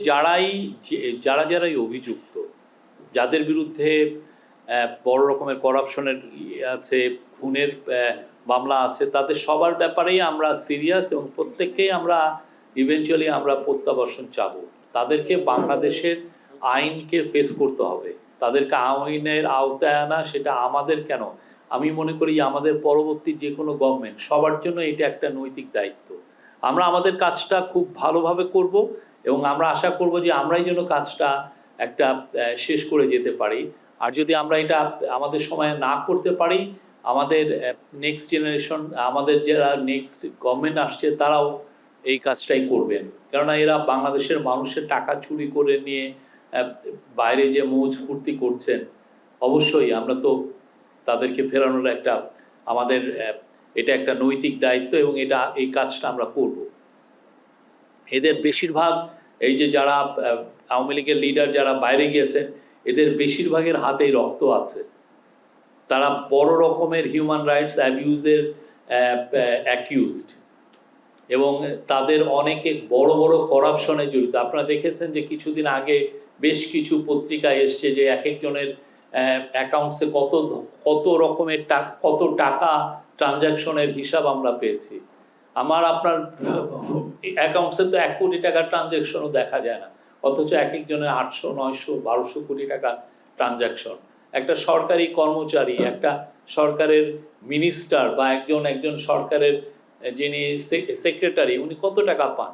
যারাই যারা যারাই অভিযুক্ত, যাদের বিরুদ্ধে বড় রকমের করাপশনের আছে, খুনের মামলা আছে, তাদের সবার ব্যাপারেই আমরা সিরিয়াস এবং প্রত্যেককেই আমরা ইভেনচুয়ালি আমরা প্রত্যাবর্ষণ চাব। তাদেরকে বাংলাদেশের আইনকে ফেস করতে হবে। তাদেরকে আইনের আওতায় আনা সেটা আমাদের কেন? আমি মনে করি আমাদের পরবর্তী যে কোনো গভর্নমেন্ট সবার জন্য এটা একটা নৈতিক দায়িত্ব। আমরা আমাদের কাজটা খুব ভালোভাবে করব। এবং আমরা আশা করব যে আমরাই যেন কাজটা একটা শেষ করে যেতে পারি। আর যদি আমরা এটা আমাদের সময়ে না করতে পারি, আমাদের নেক্সট জেনারেশন আমাদের যারা নেক্সট গভর্নমেন্ট আসছে, তারাও এই কাজটাই করবেন। কেননা এরা বাংলাদেশের মানুষের টাকা চুরি করে নিয়ে বাইরে যে মৌজ ফুর্তি করছেন, অবশ্যই আমরা তো তাদেরকে ফেরানোর একটা আমাদের এটা একটা নৈতিক দায়িত্ব এবং এটা, এই কাজটা আমরা করব। এদের বেশিরভাগ এই যে যারা আওয়ামী লীগের লিডার যারা বাইরে গিয়েছেন এদের বেশিরভাগের হাতেই রক্ত আছে। তারা বড় রকমের হিউম্যান রাইটস অ্যাবিউজের অ্যাকিউজড এবং তাদের অনেকে বড় বড় করাপশনে জড়িত। আপনারা দেখেছেন যে কিছুদিন আগে বেশ কিছু পত্রিকায় এসছে যে এক একজনের অ্যাকাউন্টসে কত কত রকমের টাকা, কত টাকা ট্রানজ্যাকশনের হিসাব আমরা পেয়েছি। আমার আপনার অ্যাকাউন্টসে তো এক কোটি টাকার ট্রানজ্যাকশনও দেখা যায় না। অথচ এক একজনের আটশো, নয়শো, বারোশো কোটি টাকা ট্রানজ্যাকশন একটা সরকারি কর্মচারী, একটা সরকারের মিনিস্টার বা একজন একজন সরকারের যিনি সেক্রেটারি উনি কত টাকা পান?